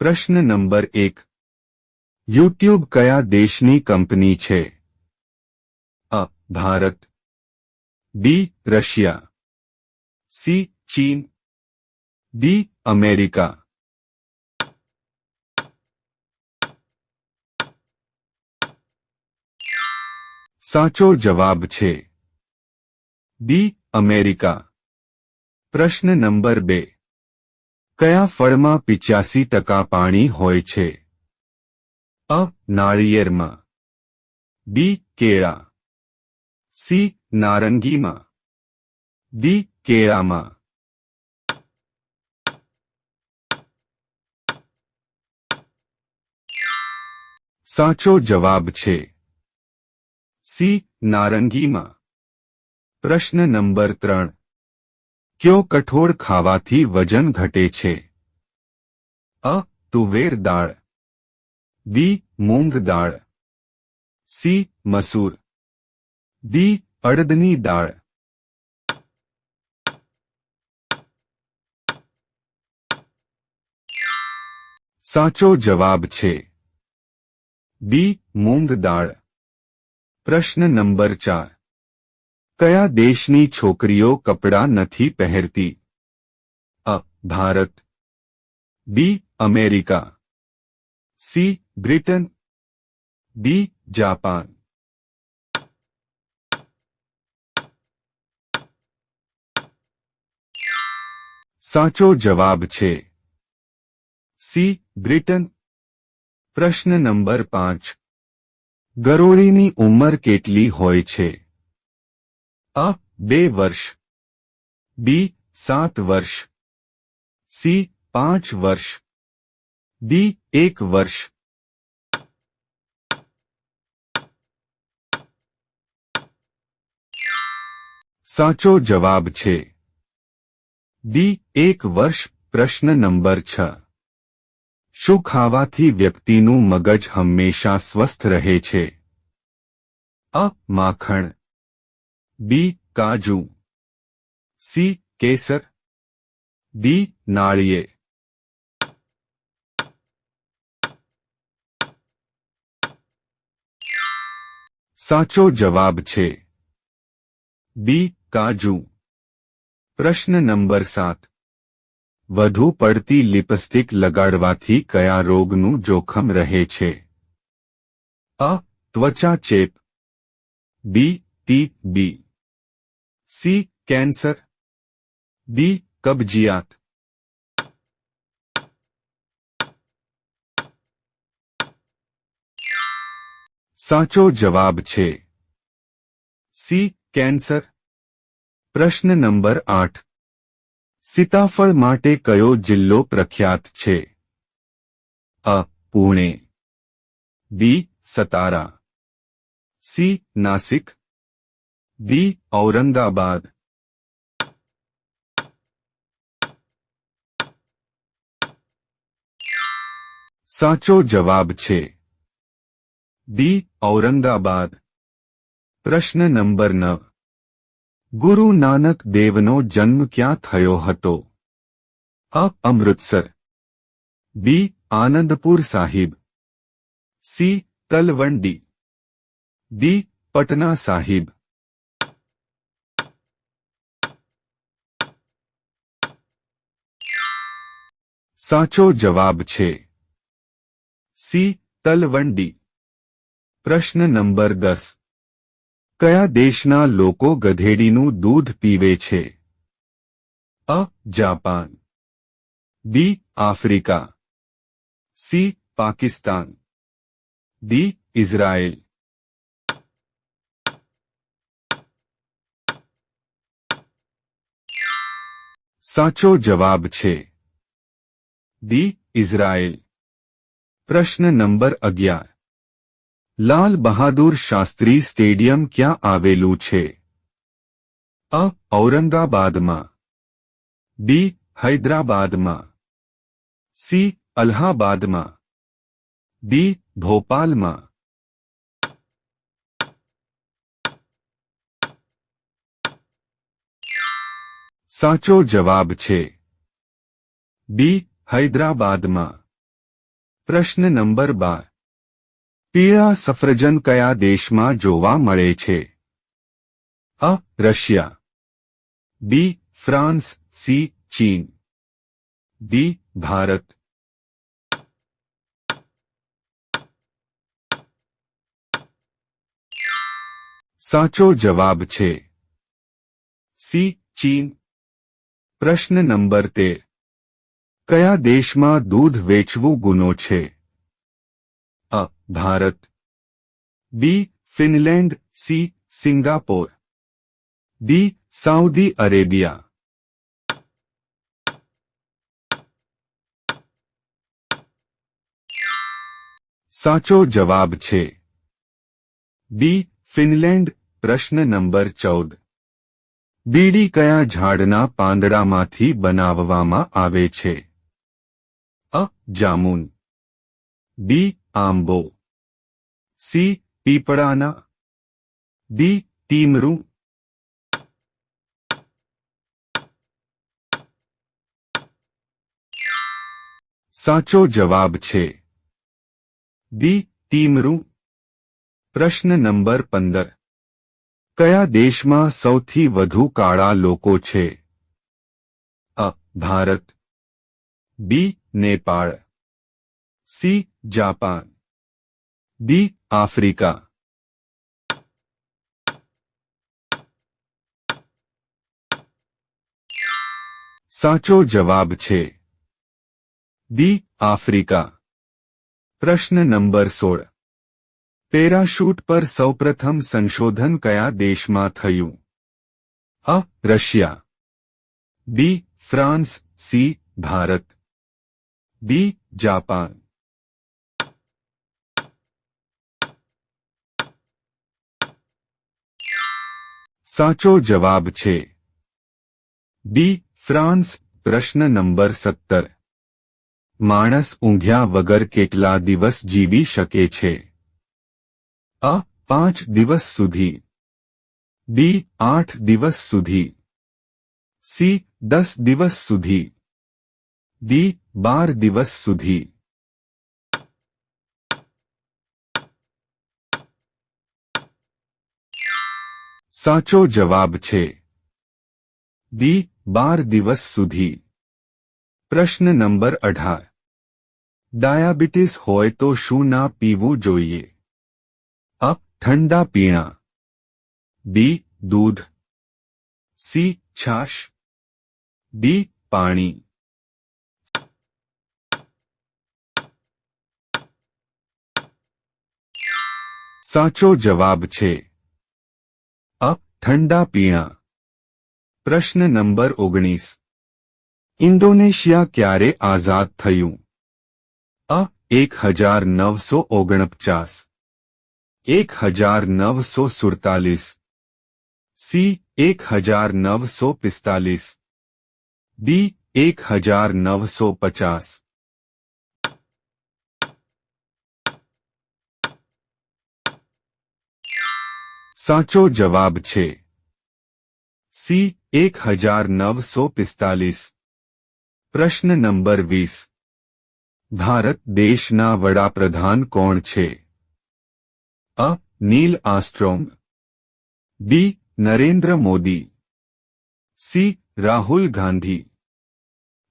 પ્રશ્ન નંબર એક યુટ્યુબ કયા દેશની કંપની છે અ ભારત બી રશિયા સી ચીન ડી અમેરિકા સાચો જવાબ છે ડી અમેરિકા પ્રશ્ન નંબર બે કયા ફળમાં પિચ્યાસી ટકા પાણી હોય છે? અ, નાળિયેરમાં. બી, કેળા. સી, નારંગીમાં. દી કેળામાં. સાચો જવાબ છે. સી, નારંગીમાં. પ્રશ્ન નંબર ત્રણ. કયો કઠોળ ખાવાથી વજન ઘટે છે અ તુવેર દાળ બી મૂંગ દાળ સી મસૂર દી અડદની દાળ સાચો જવાબ છે બી મૂંગ દાળ પ્રશ્ન નંબર ચાર કયા દેશની છોકરીઓ કપડાં નથી પહેરતી અ Bharat B America C Britain D Japan સાચો જવાબ છે સી બ્રિટન પ્રશ્ન નંબર પાંચ ગરોળીની ઉંમર કેટલી હોય છે અ, બે વર્ષ. બી, સાત વર્ષ. સી, પાંચ વર્ષ. ડી, એક વર્ષ. સાચો જવાબ છે. ડી, એક વર્ષ, પ્રશ્ન નંબર છ. શું ખાવાથી વ્યક્તિનું મગજ હંમેશા સ્વસ્થ રહે છે? અ, માખણ. બી કાજુ સી કેસર ડી નાળિયેર સાચો જવાબ છે બી કાજુ પ્રશ્ન નંબર સાત વધુ પડતી લિપસ્ટિક લગાડવાથી કયા રોગનું જોખમ રહે છે અ ત્વચા ચેપ બી T B C cancer D કબજિયાત સાચો જવાબ છે સી કેન્સર પ્રશ્ન નંબર આઠ સીતાફળ માટે કયો જિલ્લો પ્રખ્યાત છે અ પુણે બી Satara C Nashik D Aurangabad સાચો જવાબ છે દી ઔરંગાબાદ પ્રશ્ન નંબર નવ ગુરુ નાનક દેવનો જન્મ ક્યાં થયો હતો A Amritsar B Anandpur Sahib C Talwandi D Patna Sahib સાચો જવાબ છે. સી. તલવંડી. પ્રશ્ન નંબર દસ. કયા દેશના લોકો ગધેડીનું દૂધ પીવે છે? અ. Japan. B. Africa. C. Pakistan. D Israel. સાચો જવાબ છે. ડી ઇઝરાયેલ પ્રશ્ન નંબર અગિયાર લાલ બહાદુર શાસ્ત્રી સ્ટેડિયમ ક્યાં આવેલું છે અ ઔરંગાબાદમાં બી હૈદરાબાદમાં સી અલ્હાબાદમાં ડી ભોપાલમાં સાચો જવાબ છે બી હૈદરાબાદમાં પ્રશ્ન નંબર બાર પીળા સફરજન કયા દેશમાં જોવા મળે છે અ રશિયા બી ફ્રાન્સ સી ચીન ડી ભારત સાચો જવાબ છે સી ચીન પ્રશ્ન નંબર તેર કયા દેશમાં દૂધ વેચવું ગુનો છે? અ. Bharat. B. Finland. C. Singapore. D. Saudi Arabia. સાચો જવાબ છે. બી. ફિનલેન્ડ. પ્રશ્ન નંબર ચૌદ. બીડી કયા ઝાડના પાંદડામાંથી બનાવવામાં આવે છે? અ જામુન બી આંબો સી પીપળાના ડી ટીમરું સાચો જવાબ છે દી ટીમરું પ્રશ્ન નંબર પંદર કયા દેશમાં સૌથી વધુ કાળા લોકો છે અ ભારત બી Nepal C Japan D Africa સાચો જવાબ છે દી આફ્રિકા પ્રશ્ન નંબર સોળ પેરાશૂટ પર સૌપ્રથમ સંશોધન કયા દેશમાં થયું અ Russia B France C Bharat D Japan સાચો જવાબ છે બી ફ્રાન્સ પ્રશ્ન નંબર સત્તર માણસ ઊંઘ્યા વગર કેટલા દિવસ જીવી શકે છે અ પાંચ દિવસ સુધી બી આઠ દિવસ સુધી સી દસ દિવસ સુધી ડી બાર દિવસ સુધી સાચો જવાબ છે દી બાર દિવસ સુધી પ્રશ્ન નંબર અઢાર ડાયાબિટીસ હોય તો શું ના પીવું જોઈએ અ ઠંડા પીણા બી દૂધ સી છાશ ડી પાણી સાચો જવાબ છે અ ઠંડા પીણા પ્રશ્ન નંબર ઓગણીસ ઇન્ડોનેશિયા ક્યારે આઝાદ થયું અ એક હજાર નવસો ઓગણપચાસ એક હજાર નવસો સુડતાલીસ સી એક હજાર નવસો પિસ્તાલીસ ડી એક હજાર નવસો પચાસ સાચો જવાબ છે સી એક હજાર નવસો પિસ્તાલીસ પ્રશ્ન નંબર વીસ ભારત દેશના વડાપ્રધાન કોણ છે અ Neil Armstrong B Narendra Modi C Rahul Gandhi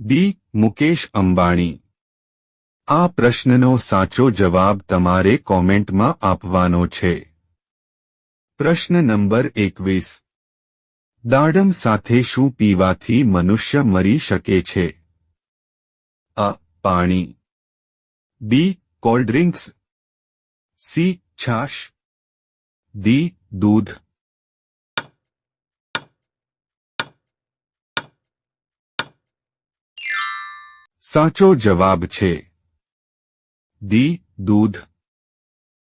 D Mukesh Ambani આ પ્રશ્નનો સાચો જવાબ તમારે કોમેન્ટમાં આપવાનો છે પ્રશ્ન નંબર એકવીસ દાડમ સાથે શું પીવાથી મનુષ્ય મરી શકે છે અ પાણી બી કોલ્ડ ડ્રિંક્સ સી છાશ દી દૂધ સાચો જવાબ છે દી દૂધ